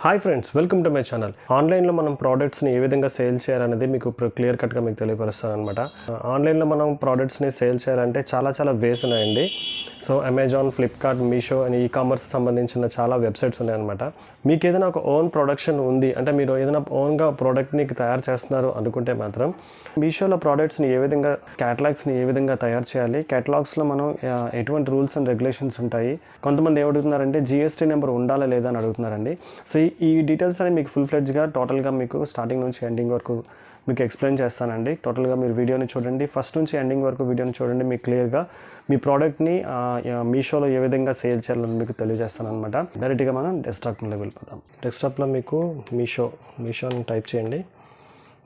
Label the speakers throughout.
Speaker 1: Hi friends welcome to my channel ఆన్లైన్లో మనం ప్రోడక్ట్స్ని ఏ విధంగా సేల్ చేయాలనేది మీకు ఇప్పుడు క్లియర్ కట్గా మీకు తెలియపరుస్తాను అనమాట ఆన్లైన్లో మనం ప్రోడక్ట్స్ని సేల్ చేయాలంటే చాలా చాలా వేస్ ఉన్నాయండి. సో అమెజాన్ ఫ్లిప్కార్ట్ మీషో అని ఈ కామర్స్ సంబంధించిన చాలా వెబ్సైట్స్ ఉన్నాయన్నమాట. మీకు ఏదైనా ఒక ఓన్ ప్రొడక్షన్ ఉంది అంటే మీరు ఏదైనా ఓన్గా ప్రోడక్ట్ని తయారు చేస్తున్నారు అనుకుంటే మాత్రం మీషోలో ప్రోడక్ట్స్ని ఏ విధంగా క్యాటలాగ్స్ని ఏ విధంగా తయారు చేయాలి క్యాటలాగ్స్లో మనం ఎటువంటి రూల్స్ అండ్ రెగ్యులేషన్స్ ఉంటాయి కొంతమంది ఏమడుగుతున్నారంటే జిఎస్టీ నెంబర్ ఉండాలా లేదా అని అడుగుతున్నారండి. సో ఈ- ఈ డీటెయిల్స్ అనేవి మీకు ఫుల్ ఫ్లెడ్జ్గా టోటల్గా మీకు స్టార్టింగ్ నుంచి ఎండింగ్ వరకు మీకు ఎక్స్ప్లెయిన్ చేస్తానండి. టోటల్గా మీరు వీడియోని చూడండి. ఫస్ట్ నుంచి ఎండింగ్ వరకు వీడియోని చూడండి. మీకు క్లియర్గా మీ ప్రోడక్ట్ని మీషోలో ఏ విధంగా సేల్ చేయాలని మీకు తెలియజేస్తాను అనమాట డైరెక్ట్గా మనం డెస్క్టాప్లో వెళ్ళిపోతాం డెస్క్టాప్లో మీకు మీషో మీషో అని టైప్ చేయండి.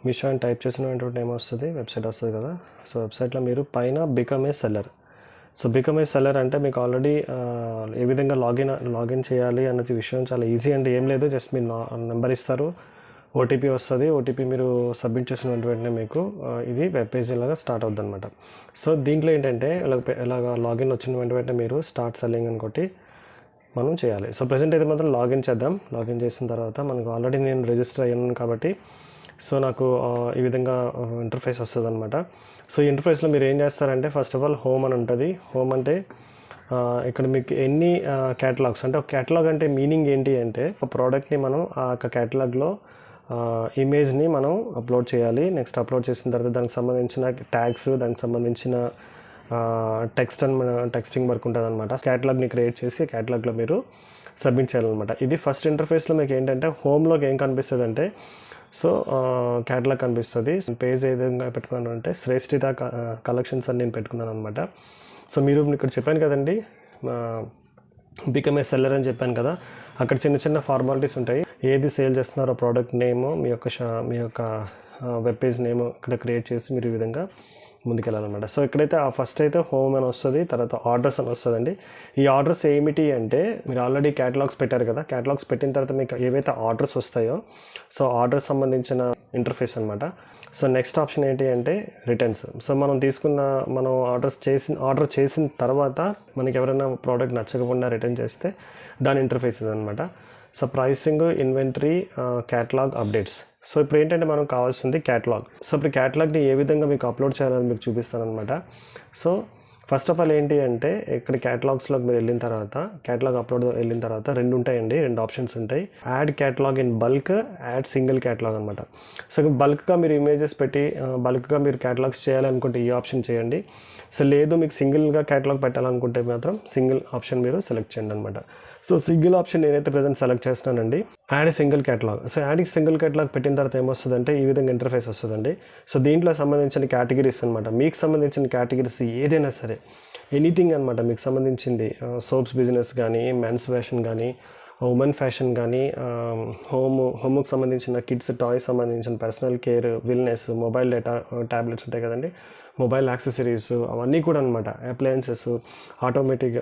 Speaker 1: మీషో అని టైప్ చేసిన వెంటనే ఏమొస్తుంది? వెబ్సైట్ వస్తుంది కదా. సో వెబ్సైట్లో మీరు పైన become a seller so become a seller అంటే మీకు ఆల్రెడీ ఏ విధంగా లాగిన్ లాగిన్ చేయాలి అన్నది విషయం చాలా ఈజీ అంటే ఏం లేదు జస్ట్ మీరు నెంబర్ ఇస్తారు. ఓటీపీ వస్తుంది. ఓటీపీ మీరు సబ్మిట్ చేసిన వెంటనే మీకు ఇది వెబ్ పేజీ లాగా స్టార్ట్ అవుద్ది అనమాట సో దీంట్లో ఏంటంటే ఇలా ఇలాగ లాగిన్ వచ్చిన వెంటనే మీరు స్టార్ట్ సెల్లింగ్ అని కొట్టి మనం చేయాలి. సో ప్రజెంట్ అయితే మాత్రం లాగిన్ చేద్దాం. లాగిన్ చేసిన తర్వాత మనకు ఆల్రెడీ నేను రిజిస్టర్ అయ్యాను కాబట్టి సో నాకు ఈ విధంగా ఇంటర్ఫేస్ వస్తుంది అనమాట సో ఈ ఇంటర్ఫేస్లో మీరు ఏం చేస్తారంటే ఫస్ట్ ఆఫ్ ఆల్ హోమ్ అని ఉంటుంది. హోమ్ అంటే ఇక్కడ మీకు ఎన్ని క్యాటలాగ్స్ అంటే ఒక క్యాటలాగ్ అంటే మీనింగ్ ఏంటి అంటే ఒక ప్రోడక్ట్ని మనం ఆ యొక్క క్యాటలాగ్లో ఇమేజ్ని మనం అప్లోడ్ చేయాలి. నెక్స్ట్ అప్లోడ్ చేసిన తర్వాత దానికి సంబంధించిన ట్యాగ్స్ దానికి సంబంధించిన టెక్స్ట్ అని టెక్స్టింగ్ వర్క్ ఉంటుంది అనమాట క్యాటలాగ్ని క్రియేట్ చేసి క్యాటలాగ్లో మీరు సబ్మిట్ చేయాలన్నమాట. ఇది ఫస్ట్ ఇంటర్ఫేస్లో మీకు ఏంటంటే హోమ్లోకి ఏం కనిపిస్తుంది అంటే సో క్యాటలాగ్ కనిపిస్తుంది. పేజ్ ఏ విధంగా పెట్టుకున్నాను అంటే శ్రేష్ఠిత కలెక్షన్స్ అని నేను పెట్టుకున్నాను అనమాట సో మీరు ఇక్కడ చెప్పాను కదండి బికమ్ ఏ సెల్లర్ అని చెప్పాను కదా అక్కడ చిన్న చిన్న ఫార్మాలిటీస్ ఉంటాయి. ఏది సేల్ చేస్తున్నారో ప్రోడక్ట్ నేమ్ మీ యొక్క షా- మీ యొక్క వెబ్ పేజ్ నేమ్ ఇక్కడ క్రియేట్ చేసి మీరు ఈ విధంగా ముందుకెళ్ళాలన్నమాట. సో ఇక్కడైతే ఆ ఫస్ట్ అయితే హోమ్ అని వస్తుంది తర్వాత ఆర్డర్స్ అని వస్తుందండి. ఈ ఆర్డర్స్ ఏమిటి అంటే మీరు ఆల్రెడీ క్యాటలాగ్స్ పెట్టారు కదా క్యాటలాగ్స్ పెట్టిన తర్వాత మీకు ఏవైతే ఆర్డర్స్ వస్తాయో సో ఆర్డర్స్ సంబంధించిన ఇంటర్ఫేస్ అనమాట సో నెక్స్ట్ ఆప్షన్ ఏంటి అంటే రిటర్న్స్. సో మనం తీసుకున్న మనం ఆర్డర్స్ చేసిన ఆర్డర్ చేసిన తర్వాత మనకి ఎవరైనా ప్రోడక్ట్ నచ్చకపోయినా రిటర్న్ చేస్తే దాని ఇంటర్ఫేస్ అనమాట so pricing inventory catalogue updates. So ఇప్పుడు ఏంటంటే మనం కావాల్సింది క్యాటలాగ్ సో ఇప్పుడు క్యాటలాగ్ని ఏ విధంగా మీకు అప్లోడ్ చేయాలని మీకు చూపిస్తాను అనమాట సో ఫస్ట్ ఆఫ్ ఆల్ ఏంటి అంటే ఇక్కడ క్యాటలాగ్స్లోకి మీరు వెళ్ళిన తర్వాత క్యాటలాగ్ అప్లోడ్ వెళ్ళిన తర్వాత రెండు ఉంటాయండి రెండు ఆప్షన్స్ ఉంటాయి. Add catalogue in bulk add single catalogue అనమాట సో బల్క్గా మీరు ఇమేజెస్ పెట్టి బల్క్గా మీరు క్యాటలాగ్స్ చేయాలనుకుంటే ఈ ఆప్షన్ చేయండి. సో లేదు మీకు సింగిల్గా క్యాటలాగ్ పెట్టాలనుకుంటే మాత్రం సింగిల్ ఆప్షన్ మీరు సెలెక్ట్ చేయండి అనమాట సో సింగిల్ ఆప్షన్ నేనైతే ప్రజెంట్ సెలెక్ట్ చేస్తున్నానండి add single catalogue so add single catalogue పెట్టిన తర్వాత ఏమొస్తుందంటే ఈ విధంగా ఇంటర్ఫేస్ వస్తుందండి. సో దీంట్లో సంబంధించిన కేటగిరీస్ అనమాట మీకు సంబంధించిన కేటగిరీస్ ఏదైనా సరే ఎనీథింగ్ అనమాట మీకు సంబంధించింది సోప్స్ బిజినెస్ కానీ మెన్స్ ఫ్యాషన్ కానీ ఉమెన్ ఫ్యాషన్ కానీ హోమ్ హోమ్కి సంబంధించిన కిడ్స్ టాయ్స్ సంబంధించిన personal care wellness mobile data tablets ఉంటాయి కదండి. మొబైల్ యాక్సెసరీస్ అవన్నీ కూడా అనమాట అప్లయన్సెస్ ఆటోమేటిక్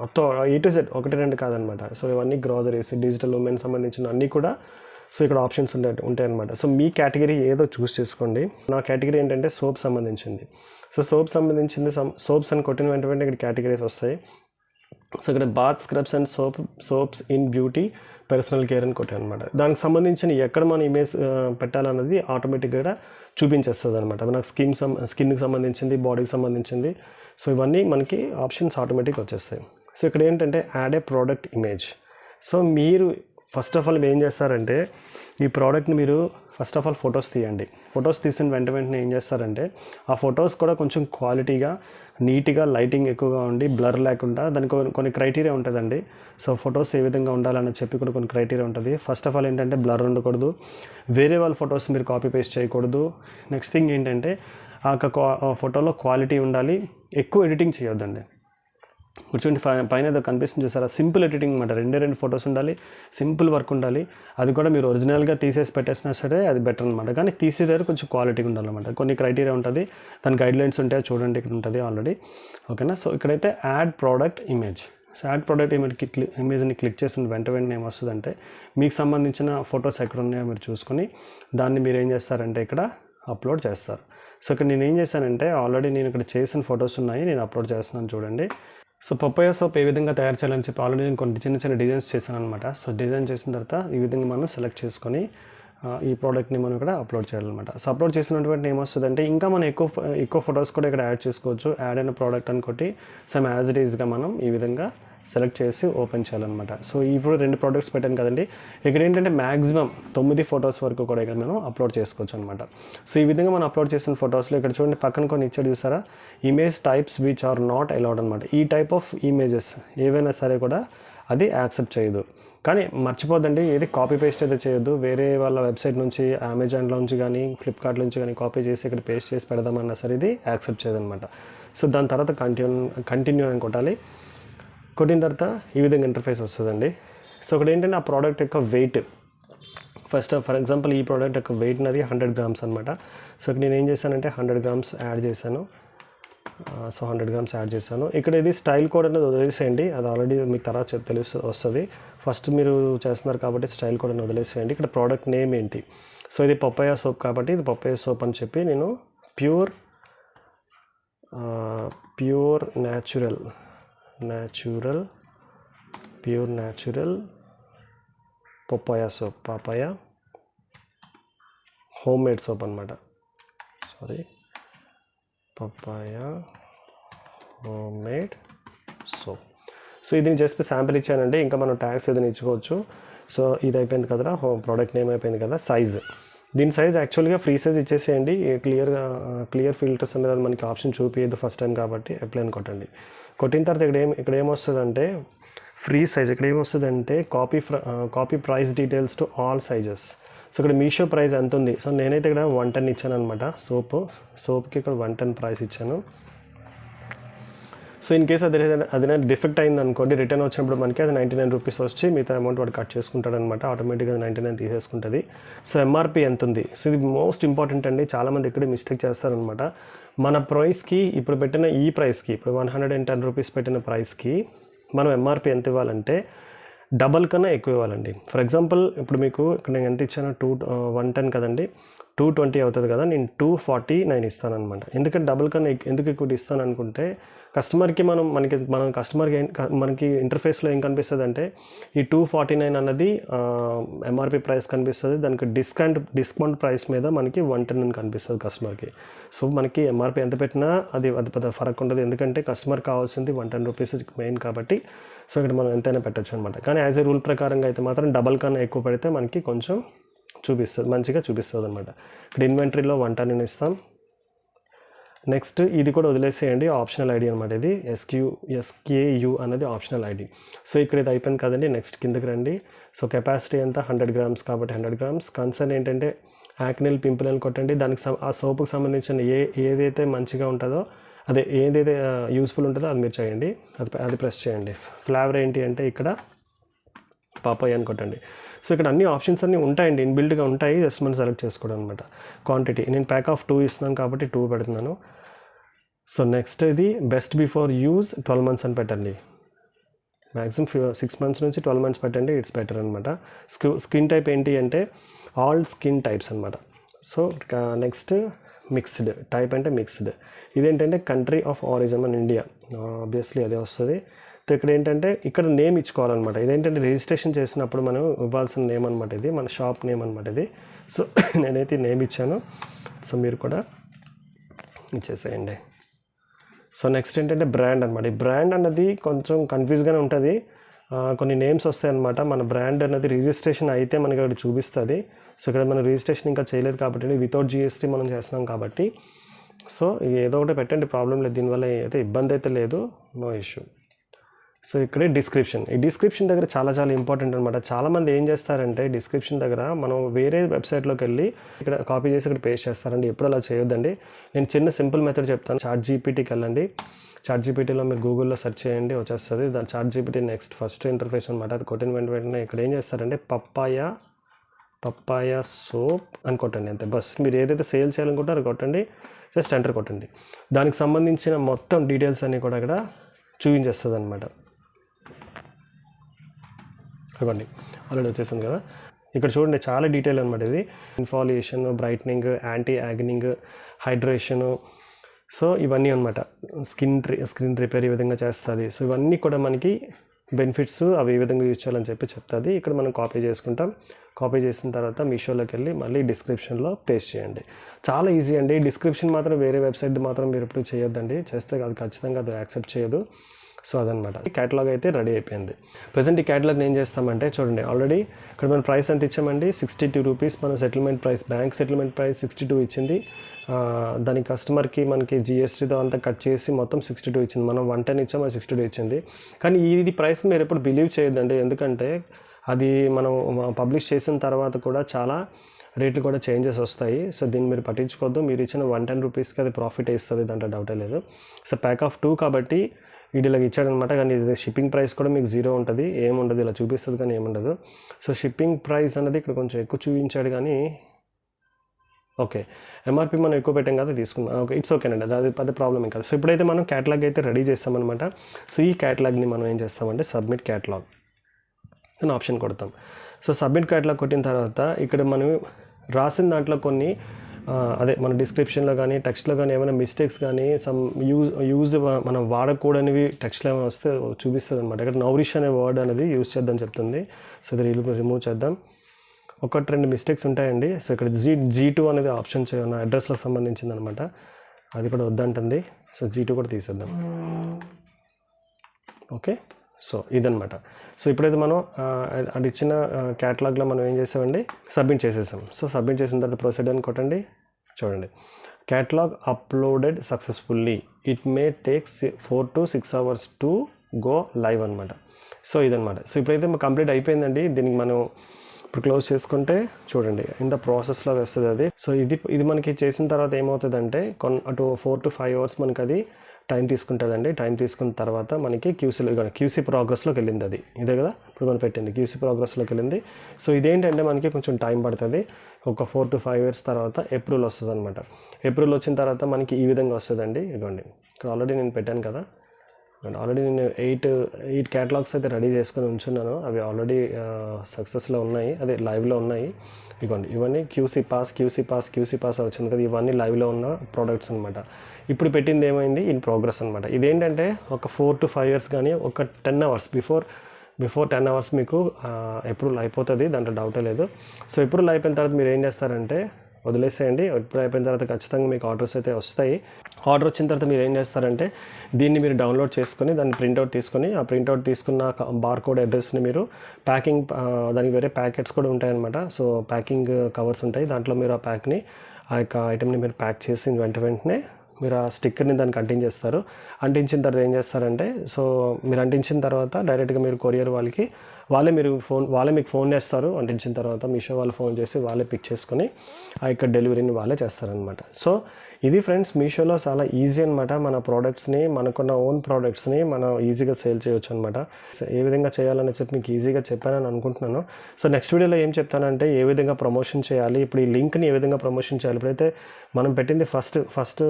Speaker 1: మొత్తం ఈ టు సెట్ ఒకటి రెండు కాదనమాట. సో ఇవన్నీ గ్రాసరీస్ డిజిటల్ ఉమెన్ సంబంధించిన అన్నీ కూడా సో ఇక్కడ ఆప్షన్స్ ఉంటాయి ఉంటాయి అనమాట సో మీ కేటగిరీ ఏదో చూస్ చేసుకోండి. నా కేటగిరీ ఏంటంటే సోప్ సంబంధించింది. సో సోప్ సంబంధించింది సోప్స్ అని కొట్టిన వెంటనే ఇక్కడ కేటగిరీస్ వస్తాయి. సో ఇక్కడ bath scrubs and soap soaps in beauty personal care అని కొట్టాను అనమాట దానికి సంబంధించిన ఎక్కడ మనం ఇమేజ్ పెట్టాలన్నది ఆటోమేటిక్గా చూపించేస్తుంది అనమాట నాకు స్కిన్ సం స్కిన్కి సంబంధించింది బాడీకి సంబంధించింది. సో ఇవన్నీ మనకి ఆప్షన్స్ ఆటోమేటిక్ వచ్చేస్తాయి. సో ఇక్కడ ఏంటంటే add a product image so మీరు ఫస్ట్ ఆఫ్ ఆల్ ఏం చేస్తారంటే ఈ ప్రోడక్ట్ని మీరు ఫస్ట్ ఆఫ్ ఆల్ ఫొటోస్ తీయండి. ఫొటోస్ తీసిన వెంట వెంటనే ఏం చేస్తారంటే ఆ ఫొటోస్ కూడా కొంచెం క్వాలిటీగా నీట్గా లైటింగ్ ఎక్కువగా ఉండి బ్లర్ లేకుండా దానికి కొన్ని- కొన్ని క్రైటీరియా ఉంటుందండి. సో ఫొటోస్ ఏ విధంగా ఉండాలని చెప్పి కూడా కొన్ని క్రైటీరియా ఉంటుంది. ఫస్ట్ ఆఫ్ ఆల్ ఏంటంటే బ్లర్ ఉండకూడదు. వేరే వాళ్ళ ఫొటోస్ మీరు కాపీ పేస్ట్ చేయకూడదు. నెక్స్ట్ థింగ్ ఏంటంటే ఆ యొక్క ఆ ఫోటోలో క్వాలిటీ ఉండాలి. ఎక్కువ ఎడిటింగ్ చేయొద్దండి. కూర్చోండి. పైన ఏదో కనిపిస్తుంది చూసారా? సింపుల్ ఎడిటింగ్ అనమాట రెండే రెండు ఫొటోస్ ఉండాలి సింపుల్ వర్క్ ఉండాలి. అది కూడా మీరు ఒరిజినల్గా తీసేసి పెట్టేసినా సరే అది బెటర్ అనమాట కానీ తీసేదారు కొంచెం క్వాలిటీగా ఉండాలన్నమాట. కొన్ని క్రైటీరియా ఉంటుంది దాని గైడ్లైన్స్ ఉంటాయి చూడండి ఇక్కడ ఉంటుంది ఆల్రెడీ. ఓకేనా? సో ఇక్కడైతే add product image. So add product image క్లి ఇమేజ్ని క్లిక్ చేసిన వెంట వెంటనే ఏమొస్తుందంటే మీకు సంబంధించిన ఫొటోస్ ఎక్కడ ఉన్నాయో మీరు చూసుకొని దాన్ని మీరు ఏం చేస్తారంటే ఇక్కడ అప్లోడ్ చేస్తారు. సో ఇక్కడ నేను ఏం చేశానంటే ఆల్రెడీ నేను ఇక్కడ చేసిన ఫొటోస్ ఉన్నాయి నేను అప్లోడ్ చేస్తున్నాను చూడండి. సో పప్పయ సోప్ ఏ విధంగా తయారు చేయాలని చెప్పి ఆల్రెడీ నేను కొన్ని చిన్న చిన్న డిజైన్స్ చేశాను అనమాట సో డిజైన్ చేసిన తర్వాత ఈ విధంగా మనం సెలెక్ట్ చేసుకొని ఈ ప్రోడక్ట్ని మనం ఇక్కడ అప్లోడ్ చేయాలన్నమాట. సో అప్లోడ్ చేసినటువంటి ఏమొస్తుందంటే ఇంకా మనం ఎక్కువ ఎక్కువ ఫొటోస్ కూడా ఇక్కడ యాడ్ చేసుకోవచ్చు. యాడ్ అయిన ప్రోడక్ట్ అనుకోటి సమ్ యాజ్ ఇట్ ఈస్గా మనం ఈ విధంగా సెలెక్ట్ చేసి ఓపెన్ చేయాలన్నమాట. సో ఇప్పుడు రెండు ప్రోడక్ట్స్ పెట్టాను కదండి. ఇక్కడ ఏంటంటే మ్యాక్సిమం తొమ్మిది ఫొటోస్ వరకు కూడా ఇక్కడ మనం అప్లోడ్ చేసుకోవచ్చు అనమాట సో ఈ విధంగా మనం అప్లోడ్ చేసిన ఫొటోస్లో ఇక్కడ చూడండి పక్కన కొన్ని ఇచ్చాడు చూసారా? Image types which are not allowed అనమాట ఈ టైప్ ఆఫ్ ఇమేజెస్ ఏవైనా సరే కూడా అది యాక్సెప్ట్ చేయదు. కానీ మర్చిపోద్దండి ఏది కాపీ పేస్ట్ అయితే చేయొద్దు. వేరే వాళ్ళ వెబ్సైట్ నుంచి అమెజాన్లోంచి కానీ ఫ్లిప్కార్ట్ నుంచి కానీ కాపీ చేసి ఇక్కడ పేస్ట్ చేసి పెడదామన్నా సరే ఇది యాక్సెప్ట్ చేయదనమాట సో దాని తర్వాత కంటిన్యూ కంటిన్యూ అని కొట్టాలి. కొట్టిన తర్వాత ఈ విధంగా ఇంటర్ఫేస్ వస్తుందండి. సో ఇక్కడ ఏంటంటే ఆ ప్రోడక్ట్ యొక్క వెయిట్ ఫస్ట్ ఫర్ ఎగ్జాంపుల్ ఈ ప్రోడక్ట్ యొక్క వెయిట్ అనేది హండ్రెడ్ గ్రామ్స్ అనమాట సో ఇక్కడ నేను ఏం చేశానంటే హండ్రెడ్ గ్రామ్స్ యాడ్ చేశాను. సో హండ్రెడ్ గ్రామ్స్ యాడ్ చేశాను. ఇక్కడ ఇది స్టైల్ కోడ్ అనేది వదిలేసేయండి. అది ఆల్రెడీ మీకు తర్వాత చెప్ తెలుసు వస్తుంది. ఫస్ట్ మీరు చేస్తున్నారు కాబట్టి స్టైల్ కోడ్ అనేది వదిలేసేయండి. ఇక్కడ ప్రోడక్ట్ నేమ్ ఏంటి? సో ఇది పప్పయ్య సోప్ కాబట్టి ఇది పప్పయ్య సోప్ అని చెప్పి నేను pure pure natural natural pure natural papaya soap papaya home made soap అనమాట sorry papaya home made soap so ఇది జస్ట్ శాంపిల్ ఇచ్చానండి. ఇంకా మనం ట్యాక్స్ ఏదైనా ఇచ్చుకోవచ్చు. సో ఇది అయిపోయింది కదా హోమ్ ప్రోడక్ట్ నేమ్ అయిపోయింది కదా? సైజ్ దీని సైజ్ యాక్చువల్గా ఫ్రీ సైజ్ ఇచ్చేసేయండి. క్లియర్గా క్లియర్ ఫిల్టర్స్ అనేది అది మనకి ఆప్షన్ చూపించదు ఫస్ట్ టైం కాబట్టి అప్లై అని కొట్టండి కొట్టిన తర్వాత ఇక్కడ ఏం ఇక్కడ ఏమొస్తుందంటే ఫ్రీ సైజ్ ఇక్కడ ఏమొస్తుందంటే copy copy price details to all sizes so ఇక్కడ మీషో ప్రైస్ ఎంత ఉంది సో నేనైతే ఇక్కడ వన్ టెన్ ఇచ్చాను అనమాట సోప్ సోప్కి ఇక్కడ one ten price so. In in case అది అదైనా డిఫెక్ట్ అయింది అనుకోండి రిటర్న్ వచ్చినప్పుడు మనకి అది నైంటీ నైన్ రూపీస్ వచ్చి మిగతా అమౌంట్ వాడు కట్ చేసుకుంటాడు అనమాట ఆటోమేటిక్గా నైంటీ నైన్ తీసేసుకుంటుంది. సో ఎంఆర్పి ఎంత ఉంది? సో ఇది మోస్ట్ ఇంపార్టెంట్ అండి. చాలామంది ఇక్కడ మిస్టేక్ చేస్తారనమాట. మన ప్రైస్కి ఇప్పుడు పెట్టిన ఈ ప్రైస్కి ఇప్పుడు one hundred and ten rupees పెట్టిన ప్రైస్కి మనం ఎంఆర్పి ఎంత ఇవ్వాలంటే డబల్ కన్నా ఎక్కువ ఇవ్వాలండి. ఫర్ ఎగ్జాంపుల్ ఇప్పుడు మీకు ఇక్కడ నేను ఎంత ఇచ్చాను టూ వన్ టెన్ కదండి. టూ ట్వంటీ అవుతుంది కదా నేను టూ ఫార్టీ నైన్ ఇస్తాను అనమాట ఎందుకంటే డబుల్ కన్నా ఎక్- ఎందుకు ఎక్కువ ఇస్తాను అనుకుంటే కస్టమర్కి మనం మనకి మనం కస్టమర్కి మనకి ఇంటర్ఫేస్లో ఏం కనిపిస్తుంది అంటే ఈ టూ ఫార్టీ నైన్ అన్నది ఎంఆర్పి ప్రైస్ కనిపిస్తుంది దానికి డిస్కౌంట్ డిస్కౌంట్ ప్రైస్ మీద మనకి వన్ టెన్ అని కనిపిస్తుంది కస్టమర్కి. సో మనకి ఎంఆర్పి ఎంత పెట్టినా అది అది పెద్ద ఫరక్ ఉండదు ఎందుకంటే కస్టమర్ కావాల్సింది వన్ టెన్ రూపీస్ మెయిన్ కాబట్టి సో ఇక్కడ మనం ఎంతైనా పెట్టచ్చు అనమాట కానీ యాజ్ ఏ రూల్ ప్రకారంగా అయితే మాత్రం డబల్ కన్నా ఎక్కువ పెడితే మనకి కొంచెం చూపిస్తుంది మంచిగా చూపిస్తుంది అనమాట ఇక్కడ ఇన్వెంటరీలో వన్ టన్ అని ఇస్తాం నెక్స్ట్ ఇది కూడా వదిలేసేయండి ఆప్షనల్ ఐడి అనమాట ఇది. ఎస్క్యూ ఎస్కేయు అనేది ఆప్షనల్ ఐడి. సో ఇక్కడ ఇది అయిపోయింది కదండి నెక్స్ట్ కిందకి రండి. సో కెపాసిటీ ఎంత? హండ్రెడ్ గ్రామ్స్ కాబట్టి హండ్రెడ్ గ్రామ్స్. కన్సర్న్ ఏంటంటే యాక్నెల్ పింపుల్ అని కొట్టండి. దానికి ఆ సోపుకి సంబంధించిన ఏ ఏదైతే మంచిగా ఉంటుందో అదే ఏదైతే యూస్ఫుల్ ఉంటుందో అది మీరు చేయండి. అది అది ప్రెస్ చేయండి. ఫ్లేవర్ ఏంటి అంటే ఇక్కడ పాపాయి అని కొట్టండి. సో ఇక్కడ అన్ని ఆప్షన్స్ అన్నీ ఉంటాయండి. ఇన్బిల్డ్గా ఉంటాయి. జస్ట్ మనం సెలెక్ట్ చేసుకోవడం అనమాట క్వాంటిటీ నేను ప్యాక్ ఆఫ్ టూ ఇస్తున్నాను కాబట్టి టూ పెడుతున్నాను. సో నెక్స్ట్ ఇది best before use twelve months అని పెట్టండి. మ్యాక్సిమం సిక్స్ మంత్స్ నుంచి ట్వెల్వ్ మంత్స్ పెట్టండి. ఇట్స్ బెటర్ అనమాట స్కి స్కిన్ టైప్ ఏంటి అంటే ఆల్ స్కిన్ టైప్స్ అనమాట సో నెక్స్ట్ మిక్స్డ్ టైప్ అంటే మిక్స్డ్ ఇదేంటంటే కంట్రీ ఆఫ్ ఆరిజిన్ మన ఇండియా ఆబ్వియస్లీ అదే వస్తుంది. సో ఇక్కడ ఏంటంటే ఇక్కడ నేమ్ ఇచ్చుకోవాలన్నమాట. ఇదేంటంటే రిజిస్ట్రేషన్ చేసినప్పుడు మనం ఇవ్వాల్సిన నేమ్ అనమాట ఇది మన షాప్ నేమ్ అనమాట ఇది. సో నేనైతే నేమ్ ఇచ్చాను. సో మీరు కూడా ఇచ్చేసేయండి. సో నెక్స్ట్ ఏంటంటే బ్రాండ్ అనమాట ఈ బ్రాండ్ అన్నది కొంచెం కన్ఫ్యూజ్గానే ఉంటుంది. కొన్ని నేమ్స్ వస్తాయన్నమాట మన బ్రాండ్ అనేది రిజిస్ట్రేషన్ అయితే మనకి అక్కడ చూపిస్తుంది. సో ఇక్కడ మనం రిజిస్ట్రేషన్ ఇంకా చేయలేదు కాబట్టి వితౌట్ జిఎస్టీ మనం చేస్తున్నాం కాబట్టి. సో ఏదో ఒకటి పెట్టండి. ప్రాబ్లం లేదు. దీనివల్ల అయితే ఇబ్బంది అయితే లేదు. నో ఇష్యూ సో ఇక్కడే డిస్క్రిప్షన్ ఈ డిస్క్రిప్షన్ దగ్గర చాలా చాలా ఇంపార్టెంట్ అనమాట చాలామంది ఏం చేస్తారంటే డిస్క్రిప్షన్ దగ్గర మనం వేరే వెబ్సైట్లోకి వెళ్ళి ఇక్కడ కాపీ చేసి ఇక్కడ పేస్ట్ చేస్తారండి. ఎప్పుడు అలా చేయొద్దండి. నేను చిన్న సింపుల్ మెథడ్ చెప్తాను. చాట్ జీపీటీకి వెళ్ళండి. చాట్ జీపీటీలో మీరు గూగుల్లో సెర్చ్ చేయండి వచ్చేస్తుంది. దాని chat GPT next first interface అనమాట అది కొట్టిన వెంట వెంటనే ఇక్కడ ఏం చేస్తారంటే పప్పాయ పప్పాయ సోప్ అని కొట్టండి అంతే. బస్. మీరు ఏదైతే సేల్ చేయాలనుకుంటారో అది కొట్టండి. జస్ట్ ఎంటర్ కొట్టండి. దానికి సంబంధించిన మొత్తం డీటెయిల్స్ అన్నీ కూడా ఇక్కడ చూపించేస్తుంది అనమాట ఇవ్వండి ఆల్రెడీ వచ్చేసింది కదా. ఇక్కడ చూడండి చాలా డీటెయిల్ అనమాట ఇది. Exfoliation brightening anti ageing hydration so ఇవన్నీ అనమాట స్కిన్ స్క్రీన్ రిపేర్ ఈ విధంగా చేస్తుంది. సో ఇవన్నీ కూడా మనకి బెనిఫిట్స్ అవి ఏ విధంగా యూజ్ చేయాలని చెప్పి చెప్తుంది. ఇక్కడ మనం కాపీ చేసుకుంటాం. కాపీ చేసిన తర్వాత మీషోలోకి వెళ్ళి మళ్ళీ డిస్క్రిప్షన్లో పేస్ట్ చేయండి. చాలా ఈజీ అండి. డిస్క్రిప్షన్ మాత్రం వేరే వెబ్సైట్ మాత్రం మీరు ఎప్పుడు చేయొద్దండి. చేస్తే అది ఖచ్చితంగా అది యాక్సెప్ట్ చేయదు. సో అదనమాట క్యాటలాగ్ అయితే రెడీ అయిపోయింది. ప్రజెంట్ ఈ క్యాటలాగ్ ఏం చేస్తామంటే చూడండి ఆల్రెడీ ఇక్కడ మనం ప్రైస్ ఎంత ఇచ్చామండి? సిక్స్టీ టూ రూపీస్ మన settlement price bank settlement price sixty two ఇచ్చింది దాని కస్టమర్కి మనకి జిఎస్టీతో అంతా కట్ చేసి మొత్తం సిక్స్టీ టూ ఇచ్చింది. మనం వన్ టెన్ ఇచ్చాము? సిక్స్టీ టూ ఇచ్చింది. కానీ ఇది ప్రైస్ మీరు ఎప్పుడు బిలీవ్ చేయొద్దండి. ఎందుకంటే అది మనం పబ్లిష్ చేసిన తర్వాత కూడా చాలా రేట్లు కూడా చేంజెస్ వస్తాయి. సో దీన్ని మీరు పట్టించుకోవద్దు. మీరు ఇచ్చిన వన్ టెన్ రూపీస్కి అది ప్రాఫిట్ ఇస్తుంది దాంట్లో డౌటే లేదు. సో ప్యాక్ ఆఫ్ టూ కాబట్టి వీటిలోకి ఇచ్చాడనమాట. కానీ ఇది షిప్పింగ్ ప్రైస్ కూడా మీకు జీరో ఉంటుంది. ఏముండదు ఇలా చూపిస్తుంది కానీ ఏముండదు. సో షిప్పింగ్ ప్రైస్ అనేది ఇక్కడ కొంచెం ఎక్కువ చూపించాడు కానీ ఓకే. ఎంఆర్పి మనం ఎక్కువ పెట్టాం కదా తీసుకున్నాం ఓకే ఇట్స్ ఓకేనండి అది పెద్ద ప్రాబ్లం ఏం కాదు. సో ఇప్పుడైతే మనం క్యాటలాగ్ అయితే రెడీ చేస్తామన్నమాట. సో ఈ క్యాటలాగ్ని మనం ఏం చేస్తామంటే సబ్మిట్ క్యాటలాగ్ అని ఆప్షన్ కొడతాం. సో సబ్మిట్ క్యాటలాగ్ కొట్టిన తర్వాత ఇక్కడ మనం రాసిన దాంట్లో కొన్ని అదే మన డిస్క్రిప్షన్లో కానీ టెక్స్ట్లో కానీ ఏమైనా మిస్టేక్స్ కానీ సమ్ యూజ్ యూజ్ మనం వాడకూడనివి టెక్స్ట్లో ఏమైనా వస్తే చూపిస్తుంది అనమాట ఇక్కడ నౌరిష్ అనే వర్డ్ అనేది యూజ్ చేద్దాం చెప్తుంది. సో ఇది రిమూవ్ చేద్దాం. ఒకటి రెండు మిస్టేక్స్ ఉంటాయండి. సో ఇక్కడ జీ జీ టూ అనేది ఆప్షన్ నా అడ్రస్లకు సంబంధించింది అనమాట అది కూడా వద్దంటుంది. సో జీ టూ కూడా తీసేద్దాం. ఓకే సో ఇదనమాట సో ఇప్పుడైతే మనం అది ఇచ్చిన క్యాటలాగ్లో మనం ఏం చేసామండి? సబ్మిట్ చేసేసాం. సో సబ్మిట్ చేసిన తర్వాత ప్రొసీడ్ అని కొట్టండి. చూడండి. Catalogue uploaded successfully it may takes four to six hours to go live అనమాట సో ఇదనమాట సో ఇప్పుడైతే కంప్లీట్ అయిపోయిందండి. దీనికి మనం ఇప్పుడు క్లోజ్ చేసుకుంటే చూడండి. ఇంత ప్రాసెస్లో వస్తుంది అది. సో ఇది ఇది మనకి చేసిన తర్వాత ఏమవుతుందంటే కొన్ అటు ఫోర్ టు ఫైవ్ అవర్స్ మనకి అది టైం తీసుకుంటుందండి. టైం తీసుకున్న తర్వాత మనకి క్యూసీలో క్యూసీ ప్రోగ్రెస్లోకి వెళ్ళింది అది ఇదే కదా? ఇప్పుడు మనం పెట్టింది క్యూసీ ప్రోగ్రెస్లోకి వెళ్ళింది. సో ఇదేంటంటే మనకి కొంచెం టైం పడుతుంది. ఒక ఫోర్ టు ఫైవ్ ఇయర్స్ తర్వాత ఏప్రిల్ వస్తుంది అనమాట ఏప్రిల్ వచ్చిన తర్వాత మనకి ఈ విధంగా వస్తుందండి. ఇదిగోండి ఇక్కడ ఆల్రెడీ నేను పెట్టాను కదా. ఆల్రెడీ నేను ఎయిట్ ఎయిట్ క్యాటలాగ్స్ అయితే రెడీ చేసుకొని ఉంచున్నాను. అవి ఆల్రెడీ సక్సెస్లో ఉన్నాయి. అదే లైవ్లో ఉన్నాయి. ఇదిగోండి ఇవన్నీ QC pass QC pass QC pass వచ్చింది కదా. ఇవన్నీ లైవ్లో ఉన్న ప్రోడక్ట్స్ అనమాట ఇప్పుడు పెట్టింది ఏమైంది? ఇన్ ప్రోగ్రెస్ అనమాట ఇదేంటంటే ఒక ఫోర్ టు ఫైవ్ ఇయర్స్ కానీ ఒక ten hours before before ten hours మీకు ఎప్రూవల్ అయిపోతుంది దాంట్లో డౌటే లేదు. సో ఎప్రూవల్ అయిపోయిన తర్వాత మీరు ఏం చేస్తారంటే వదిలేసేయండి. ఎప్పుడు అయిపోయిన తర్వాత ఖచ్చితంగా మీకు ఆర్డర్స్ అయితే వస్తాయి. ఆర్డర్ వచ్చిన తర్వాత మీరు ఏం చేస్తారంటే దీన్ని మీరు డౌన్లోడ్ చేసుకొని దాన్ని ప్రింట్అవుట్ తీసుకొని ఆ ప్రింట్అవుట్ తీసుకున్న బార్కోడ్ అడ్రస్ని మీరు ప్యాకింగ్ దానికి వేరే ప్యాకెట్స్ కూడా ఉంటాయన్నమాట. సో ప్యాకింగ్ కవర్స్ ఉంటాయి. దాంట్లో మీరు ఆ ప్యాక్ని ఆ యొక్క ఐటెంని మీరు ప్యాక్ చేసి వెంట వెంటనే మీరు ఆ స్టిక్కర్ని దానికి అంటించేస్తారు. అంటించిన తర్వాత ఏం చేస్తారంటే సో మీరు అంటించిన తర్వాత డైరెక్ట్గా మీరు కొరియర్ వాళ్ళకి వాళ్ళే మీరు ఫోన్ వాళ్ళే మీకు ఫోన్ చేస్తారు. అంటించిన తర్వాత మీషో వాళ్ళు ఫోన్ చేసి వాళ్ళే పిక్ చేసుకొని ఆ యొక్క డెలివరీని వాళ్ళే చేస్తారనమాట సో ఇది ఫ్రెండ్స్ మీషోలో చాలా ఈజీ అనమాట మన ప్రోడక్ట్స్ని మనకున్న ఓన్ ప్రోడక్ట్స్ని మనం ఈజీగా సేల్ చేయొచ్చు అనమాట సో ఏ విధంగా చేయాలని చెప్పి మీకు ఈజీగా చెప్పానని అనుకుంటున్నాను. సో నెక్స్ట్ వీడియోలో ఏం చెప్తానంటే ఏ విధంగా ప్రమోషన్ చేయాలి ఇప్పుడు ఈ లింక్ని ఏ విధంగా ప్రమోషన్ చేయాలి. ఇప్పుడైతే మనం పెట్టింది ఫస్ట్ ఫస్ట్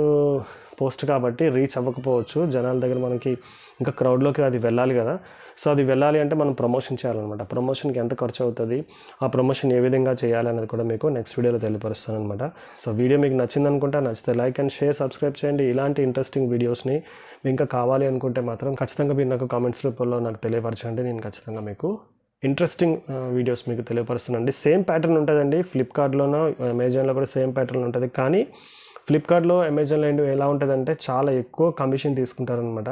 Speaker 1: పోస్ట్ కాబట్టి రీచ్ అవ్వకపోవచ్చు. జనాల దగ్గర మనకి ఇంకా క్రౌడ్లోకి అది వెళ్ళాలి కదా. సో అది వెళ్ళాలి అంటే మనం ప్రమోషన్ చేయాలన్నమాట. ప్రమోషన్కి ఎంత ఖర్చు అవుతుంది ఆ ప్రమోషన్ ఏ విధంగా చేయాలి అనేది కూడా మీకు నెక్స్ట్ వీడియోలో తెలియపరుస్తాను అనమాట సో వీడియో మీకు నచ్చింది అనుకుంటే నచ్చితే లైక్ అండ్ షేర్ సబ్స్క్రైబ్ చేయండి. ఇలాంటి ఇంట్రెస్టింగ్ వీడియోస్ని ఇంకా కావాలి అనుకుంటే మాత్రం ఖచ్చితంగా మీరు నాకు కామెంట్స్ రూపంలో నాకు తెలియపరచండి. నేను ఖచ్చితంగా మీకు ఇంట్రెస్టింగ్ వీడియోస్ మీకు తెలియపరుస్తానండి. సేమ్ ప్యాటర్న్ ఉంటుందండి. ఫ్లిప్కార్ట్లోనో అమెజాన్లో కూడా సేమ్ ప్యాటర్న్ ఉంటుంది. కానీ ఫ్లిప్కార్ట్లో అమెజాన్లో ఏంటి ఎలా ఉంటుందంటే చాలా ఎక్కువ కమిషన్ తీసుకుంటారనమాట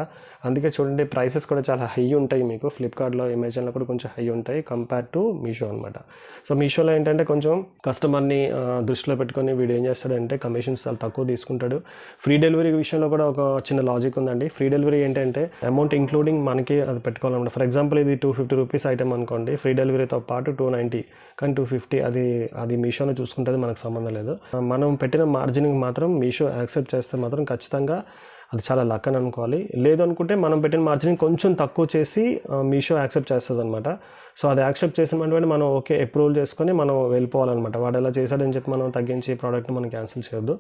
Speaker 1: అందుకే చూడండి ప్రైసెస్ కూడా చాలా హై ఉంటాయి మీకు. ఫ్లిప్కార్ట్లో అమెజాన్లో కూడా కొంచెం హై ఉంటాయి కంపేర్ టు మీషో అనమాట సో మీషోలో ఏంటంటే కొంచెం కస్టమర్ని దృష్టిలో పెట్టుకొని వీడు ఏం చేస్తాడంటే కమిషన్స్ చాలా తక్కువ తీసుకుంటాడు. ఫ్రీ డెలివరీ విషయంలో కూడా ఒక చిన్న లాజిక్ ఉందండి. ఫ్రీ డెలివరీ ఏంటంటే అమౌంట్ ఇంక్లూడింగ్ మనకి అది పెట్టుకోవాలన్నమాట. ఫర్ ఎగ్జాంపుల్ ఇది టూ ఫిఫ్టీ రూపీస్ ఐటమ్ అనుకోండి. ఫ్రీ డెలివరీతో పాటు టూ నైంటీ కానీ టూ ఫిఫ్టీ అది అది మీషోలో చూసుకుంటుంది మనకు సంబంధం లేదు. మనం పెట్టిన మార్జినింగ్ మాత్రం మీషో యాక్సెప్ట్ చేస్తే మాత్రం ఖచ్చితంగా అది చాలా లక్ అని అనుకోవాలి. లేదు అనుకుంటే మనం పెట్టిన మార్జిన్ కొంచెం తక్కువ చేసి మీషో యాక్సెప్ట్ చేస్తుంది అనమాట సో అది యాక్సెప్ట్ చేసిన వెంటనే మనం ఓకే అప్రూవల్ చేసుకొని మనం వెళ్ళిపోవాలన్నమాట. వాడు ఎలా చేశాడని చెప్పి మనం తగ్గించి ప్రోడక్ట్ని మనం క్యాన్సిల్ చేయొద్దు.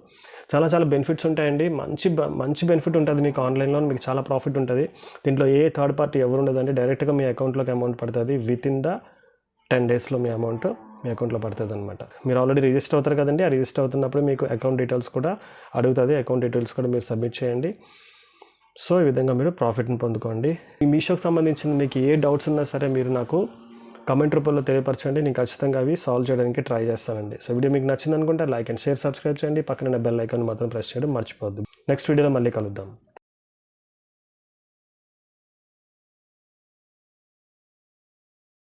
Speaker 1: చాలా చాలా బెనిఫిట్స్ ఉంటాయండి. మంచి బ- మంచి బెనిఫిట్ ఉంటుంది మీకు ఆన్లైన్లో మీకు చాలా ప్రాఫిట్ ఉంటుంది. దీంట్లో ఏ థర్డ్ పార్టీ ఎవరు ఉండదండి. డైరెక్ట్గా మీ అకౌంట్లోకి అమౌంట్ పడుతుంది. విత్ ఇన్ ద టెన్ డేస్లో మీ అమౌంట్ మీ అకౌంట్లో పడుతుంది అనమాట మీరు ఆల్రెడీ రిజిస్టర్ అవుతారు కదండి ఆ రిజిస్టర్ అవుతున్నప్పుడు మీకు అకౌంట్ డీటెయిల్స్ కూడా అడుగుతుంది. అకౌంట్ డీటెయిల్స్ కూడా మీరు సబ్మిట్ చేయండి. సో ఈ విధంగా మీరు ప్రాఫిట్ని పొందుకోండి. ఈ మీషోకి సంబంధించిన మీకు ఏ డౌట్స్ ఉన్నా సరే మీరు నాకు కమెంట్ రూపంలో తెలియపరచండి. నేను ఖచ్చితంగా అవి సాల్వ్ చేయడానికి ట్రై చేస్తానండి. సో వీడియో మీకు నచ్చింది అనుకుంటే లైక్ అండ్ షేర్ సబ్స్క్రైబ్ చేయండి. పక్కన బెల్ ఐకాన్ మాత్రం ప్రెస్ చేయడం మర్చిపోద్దు నెక్స్ట్ వీడియోలో మళ్ళీ కలుద్దాం.